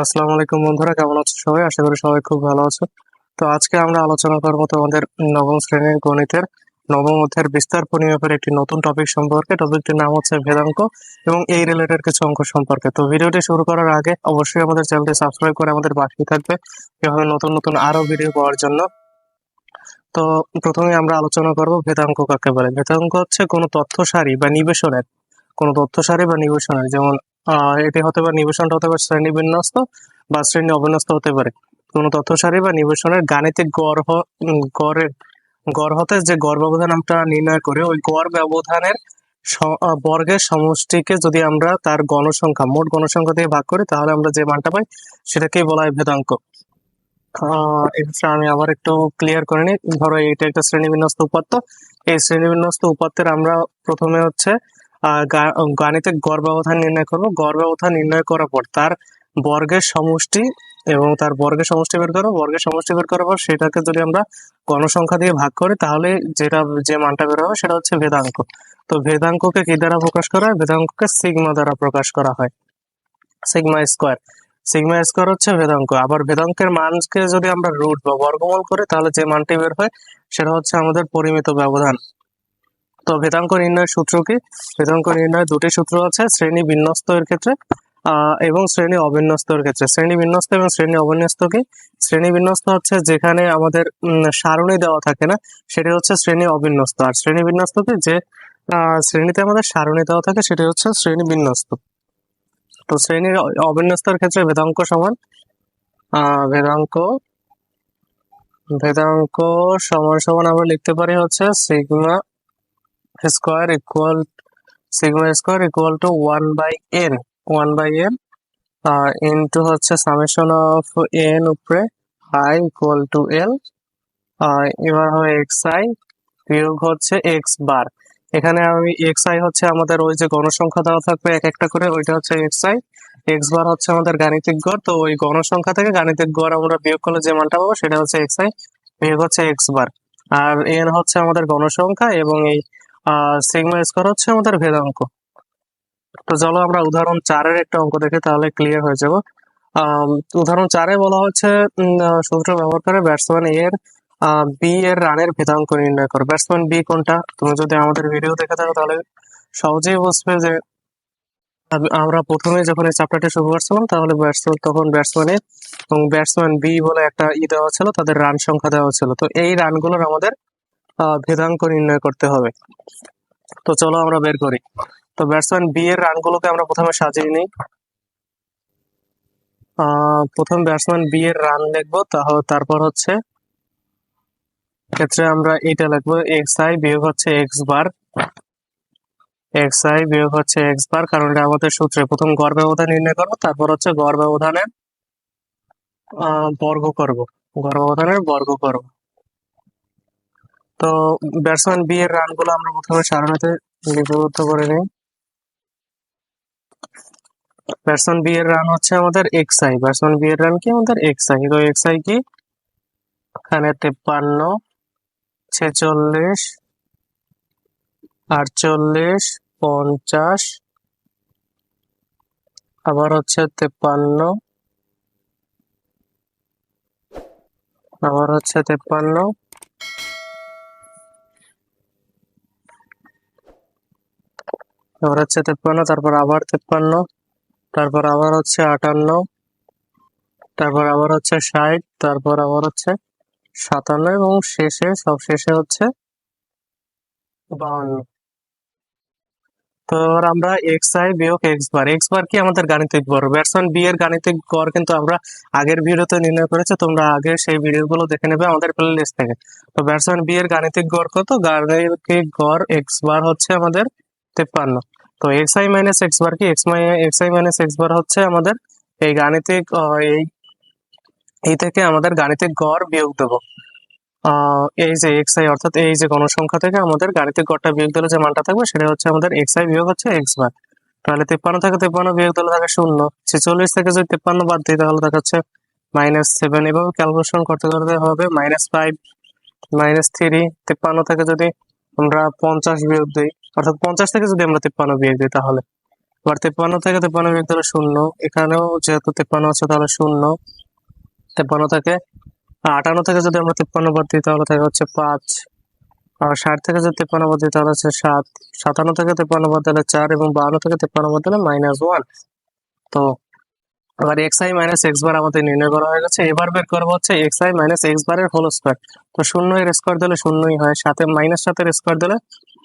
আসসালামু আলাইকুম বন্ধুরা, কেমন আছো সবাই? আশা করি সবাই খুব ভালো আছো। তো আজকে আমরা আলোচনা করব তোমাদের নবম শ্রেণির গণিতের, নবম অধ্যায়ের বিস্তার পরিমাপের একটি নতুন টপিক সম্পর্কে। টপিকটির নাম হচ্ছে ভেদাঙ্ক এবং এই রিলেটেড কিছু অঙ্ক সম্পর্কে। তো ভিডিওটি শুরু করার আগে অবশ্যই আমাদের চ্যানেলটি সাবস্ক্রাইব করে আমাদের পাশেই থাকবে, এভাবে নতুন নতুন আরও ভিডিও পাওয়ার জন্য। তো প্রথমে আমরা আলোচনা করব ভেদাঙ্ক কাকে বলে। ভেদাঙ্ক হচ্ছে কোনো তথ্য সারি বা নিবেশনের, কোনো তথ্য সারি বা নিবেশনের, যেমন এটি হতে পারে নিবেশনটা হতে পারে শ্রেণি বিন্যস্ত বা শ্রেণি অবিন্যস্ত হতে পারে। কোনো তথ্য সারি বা নিবেশনের গাণিতিক গড় গড়ের, গড় হতে যে গড় ব্যবধান আমরা নির্ণয় করে, ওই গড় ব্যবধানের বর্গের সমষ্টিকে যদি আমরা তার গণসংখ্যা, মোট গণসংখ্যা দিয়ে ভাগ করি, তাহলে আমরা যে মানটা পাই সেটাকেই বলা হয় ভেদাঙ্ক। আমি আবার একটু ক্লিয়ার করে নিই। ধরো এটা একটা শ্রেণীবিন্যস্ত উপাত্ত। এই শ্রেণীবিন্যস্ত উপাত্তের আমরা প্রথমে হচ্ছে গাণিতিক গড় ব্যবধান নির্ণয় করব। গড় ব্যবধান নির্ণয় করার পর তার বর্গের সমষ্টি এবং তার বর্গের সমষ্টি বের করব। বর্গের সমষ্টি বের করার পর সেটাকে যদি আমরা গণসংখ্যা দিয়ে ভাগ করি, তাহলে যেটা, যে মানটা বের হবে সেটা হচ্ছে ভেদাঙ্ক। তো ভেদাঙ্ককে কি দ্বারা প্রকাশ করা হয়? ভেদাঙ্ককে সিগমা দ্বারা প্রকাশ করা হয়। Sigma square. সিগমা স্কোয়ার হচ্ছে ভেদাঙ্ক। আবার ভেদাঙ্কের মানকে যদি আমরা রুট বা বর্গমূল করি, তাহলে যে মানটি বের হয়, সেটা হচ্ছে আমাদের পরিমিত ব্যবধান। তো ভেদাঙ্ক নির্ণয়ের সূত্র কি? ভেদাঙ্ক নির্ণয়ের দুটি সূত্র আছে, শ্রেণি বিন্যস্ত এর ক্ষেত্রে এবং শ্রেণি অবিন্যস্ত এর ক্ষেত্রে। শ্রেণি বিন্যস্ত এবং শ্রেণি অবিন্যস্ত কি? শ্রেণি বিন্যস্ত হচ্ছে যেখানে আমাদের সারণী দেওয়া থাকে না, সেটি হচ্ছে শ্রেণি অবিন্যস্ত। আর শ্রেণি বিন্যস্ত কি? যে শ্রেণীতে আমাদের সারণী দেওয়া থাকে, সেটি হচ্ছে শ্রেণি বিন্যস্ত। তো শ্রেণির অবিন্যস্তর ক্ষেত্রে ভেদাঙ্ক সমান ভেদাঙ্ক ভেদাঙ্ক সমান সমান আমরা লিখতে পারি হচ্ছে sigma square equal sigma square equal to one by N one by N into হচ্ছে সামেশন অফ এন উপরে আই ইকুয়াল টু এল এবার হবে এক্স আই বিয়োগ হচ্ছে এক্স বার এখানে আমি এক্স আই হচ্ছে আমাদের ওই যে গণসংখ্যা দেওয়া থাকবে এক একটা করে, ওইটা হচ্ছে এক্স আই এক্স বার হচ্ছে আমাদের গাণিতিক গড়, তো ওই গণসংখ্যা থেকে গাণিতিক গড় আমরা বিয়োগ করলে যে মানটা পাবো সেটা হচ্ছে এক্স আই বিয়োগ হচ্ছে এক্স বার আর এন হচ্ছে আমাদের গণসংখ্যা এবং এই সিগমা স্কোয়ার হচ্ছে আমাদের ভেদাঙ্ক তো চলো আমরা উদাহরণ চারের একটা অঙ্ক দেখি, তাহলে ক্লিয়ার হয়ে যাব। উদাহরণ চারে বলা হচ্ছে সূত্র ব্যবহার করে ব্যাটসম্যান এর বি এর রানের ভেদাঙ্ক নির্ণয় করো। ব্যাটসম্যান বি কোনটা? তুমি যদি আমাদের ভিডিও দেখে থাকো, তাহলে সহজেই বুঝবে যে আমরা প্রথমে যখন এই চ্যাপ্টারটা শুরু করছিলাম, তাহলে ব্যাটসম্যান তখন ব্যাটসম্যানের এবং ব্যাটসম্যান বি বলে একটা ই দেওয়া ছিল, তাদের রান সংখ্যা দেওয়া ছিল। তো এই রানগুলোর আমাদের ভেদাঙ্ক নির্ণয় করতে হবে। তো চলো আমরা বের করি। তো ব্যাটসম্যান বি এর রানগুলোকে আমরা প্রথমে সাজিয়ে নিই। প্রথম ব্যাটসম্যান বি এর রান লিখব তাহলে তারপর হচ্ছে ক্ষেত্রে আমরা এটা লিখব এক্স আই বিয়োগ হচ্ছে এক্স বার এক্স আই বিয়োগ হচ্ছে এক্স বার কারণ এটা আমাদের সূত্রে প্রথম গড় ব্যবধান নির্ণয় করব, তারপর হচ্ছে গড় ব্যবধানের বর্গ করব। গড় ব্যবধানের বর্গ করব। তো ব্যাটসম্যান বি এর রানগুলো আমরা প্রথমে সারণীতে লিপিবদ্ধ করে নিই। ব্যাটসম্যান বি এর রান হচ্ছে আমাদের এক্স আই ব্যাটসম্যান বি এর রান কি আমাদের এক্স আই তো এক্স আই কি? এখানে তেপ্পান্ন, ছেচল্লিশ, আটচল্লিশ, পঞ্চাশ, আবার হচ্ছে তেপ্পান্ন, আবার হচ্ছে তেপ্পান্ন আবার হচ্ছে তেপ্পান্ন, তারপর আবার তেপ্পান্ন, তারপর আবার হচ্ছে আটান্ন, তারপর আবার হচ্ছে ষাট, তারপর আবার হচ্ছে সাতান্ন এবং শেষে, সব শেষে হচ্ছে বাউন্ন। তো এবার আমরা এক্স আই বিয়োগ এক্স বার এক্স বার কি আমাদের গাণিতিক গড়? ব্যাটসম্যান বি এর গাণিতিক গড় কিন্তু আমরা আগের ভিডিওতে নির্ণয় করেছি, তোমরা আগে সেই ভিডিওগুলো দেখে নেবে আমাদের প্লে লিস্ট থেকে। তো ব্যাটসম্যান বি এর গাণিতিক গড় কত? গাণিতিক গড় এক্স বার হচ্ছে আমাদের তেপ্পান্ন। তো X I minus X bar কি? X my X I minus X bar হচ্ছে আমাদের এই গাণিতিক এই এই থেকে আমাদের গাণিতিক গড় বিয়োগ দেবো। এই যে এক্স আই অর্থাৎ এই যে গণসংখ্যা থেকে আমাদের গাণিতিক গড়টা বিয়োগ দিলে যে মানটা থাকবে সেটা হচ্ছে আমাদের এক্স আই বিয়োগ হচ্ছে এক্স বার তাহলে তেপ্পান্ন থেকে তেপ্পান্ন বিয়োগ দিলে থাকে শূন্য। ছেচল্লিশ থেকে যদি তেপ্পান্ন বাদ দিই তাহলে দেখা যাচ্ছে মাইনাস সেভেন এভাবে ক্যালকুলেশন করতে করতে হবে মাইনাস ফাইভ মাইনাস থ্রি তেপ্পান্ন থেকে যদি আমরা পঞ্চাশ বিয়োগ দিই অর্থাৎ পঞ্চাশ থেকে যদি আমরা তেপ্পান্ন বিয়োগ দিই তাহলে। এবার তেপ্পান্ন থেকে তেপ্পান্ন বিয়োগ দিলে শূন্য, এখানেও যেহেতু তেপ্পান্ন আছে তাহলে শূন্য। তেপ্পান্ন থেকে আটান্ন থেকে যদি আমরা তেপ্পান্ন বাদ দিই তাহলে থাকে হচ্ছে পাঁচ। আর ষাট থেকে যদি তেপ্পান্ন বাদ দিই তাহলে হচ্ছে সাত। সাতান্ন থেকে তেপ্পান্ন বাদ দিলে চার এবং বাহান্ন থেকে তেপ্পান্ন বাদ দিলে মাইনাস ওয়ান তো এবার X I minus X bar আমাদের নির্ণয় করা হয়ে গেছে। এবার বের করব হচ্ছে এক্স আই মাইনাস এক্স বারের হোল স্কোয়ার তো শূন্য এর স্কোয়ার দিলে শূন্যই হয়, সাথে মাইনাস সাতের স্কোয়ার দিলে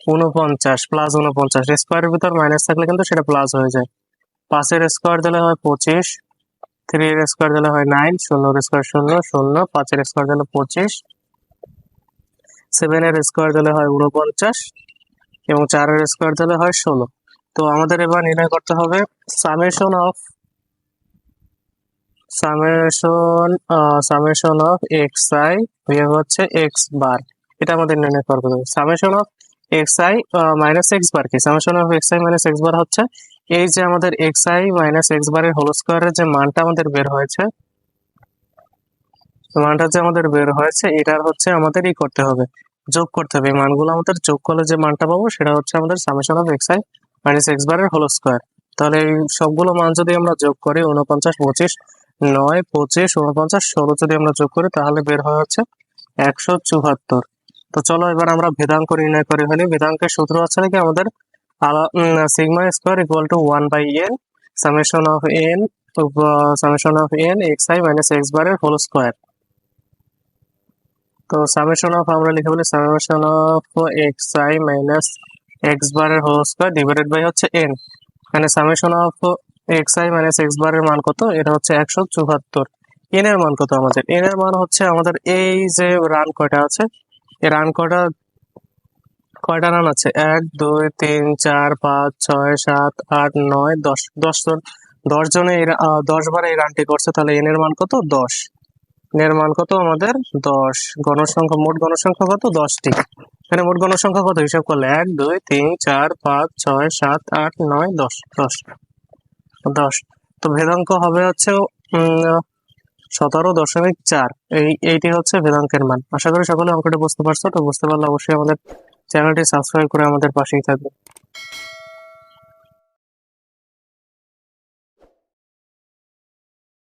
উনপঞ্চাশ প্লাস উনপঞ্চাশ স্কোয়ারের ভিতর মাইনাস থাকলে কিন্তু সেটা প্লাস হয়ে যায়। পাঁচের স্কোয়ার দিলে হয় পঁচিশ থ্রি এর স্কোয়ার দিলে হয় নাইন শূন্যর স্কোয়ার শূন্য শূন্য পাঁচের স্কোয়ার দিলে পঁচিশ সেভেন এর স্কোয়ার দিলে হয় উনপঞ্চাশ এবং চারের স্কোয়ার দিলে হয় ষোলো। তো আমাদের এবার নির্ণয় করতে হবে summation of summation summation of X I হচ্ছে এক্স বার এটা আমাদের নির্ণয় করতে হবে। Summation of X I minus X bar কি? Summation of X I minus X bar হচ্ছে এই যে আমাদের এক্স আই মাইনাস এক্স বারের হোল স্কোয়ারের যে মানটা আমাদের বের হয়েছে মানটা যে আমাদের বের হয়েছে, এটার হচ্ছে আমাদের ই করতে হবে, যোগ করতে হবে। মানগুলো আমাদের যোগ করলে যে মানটা পাবো, সেটা হচ্ছে আমাদের summation of X I minus X বারের হোল স্কোয়ার তাহলে এই সবগুলো মান যদি আমরা যোগ করি উনপঞ্চাশ পঁচিশ, নয়, পঁচিশ উনপঞ্চাশ ষোলো যদি আমরা যোগ করি, তাহলে বের হয় হচ্ছে একশো চুয়াত্তর। তো চলো এবার আমরা ভেদাঙ্ক নির্ণয় করে ফেলি। ভেদাঙ্কের সূত্র হচ্ছে নাকি আমাদের sigma square equal to one by N summation of N summation of N X I minus X বারের হোল স্কোয়ার তো সামেশন অফ আমরা লিখে বলি summation of X I minus X বারের হোল স্কোয়ার ডিভাইডেড বাই হচ্ছে N মানে summation of X I minus X বারের মান কত? এটা হচ্ছে একশো চুয়াত্তর। এন এর মান কত আমাদের? এন এর মান হচ্ছে আমাদের এই যে রান কয়টা আছে? রান কয়টা কয়টা রান আছে? এক, দুই, তিন, চার, পাঁচ, ছয়, সাত, আট, নয়, দশ। দশ জন, দশ জনে দশ বার এই রানটি করছে, তাহলে এন এর মান কত? দশ। এন এর মান কত আমাদের? দশ। গণসংখ্যা, মোট গণসংখ্যা কত? দশটি। এখানে মোট গণসংখ্যা কত? হিসাব করলে এক, দুই, তিন, চার, পাঁচ, ছয়, সাত, আট, নয়, দশ। দশ। দশ। তো ভেদাঙ্ক হবে হচ্ছে সতেরো দশমিক চার। এই, এইটি হচ্ছে ভেদাঙ্কের মান। আশা করি সকলে অঙ্কটা বুঝতে পারছ। তো বুঝতে পারলে অবশ্যই আমাদের চ্যানেলটি সাবস্ক্রাইব করে আমাদের পাশেই থাকবে।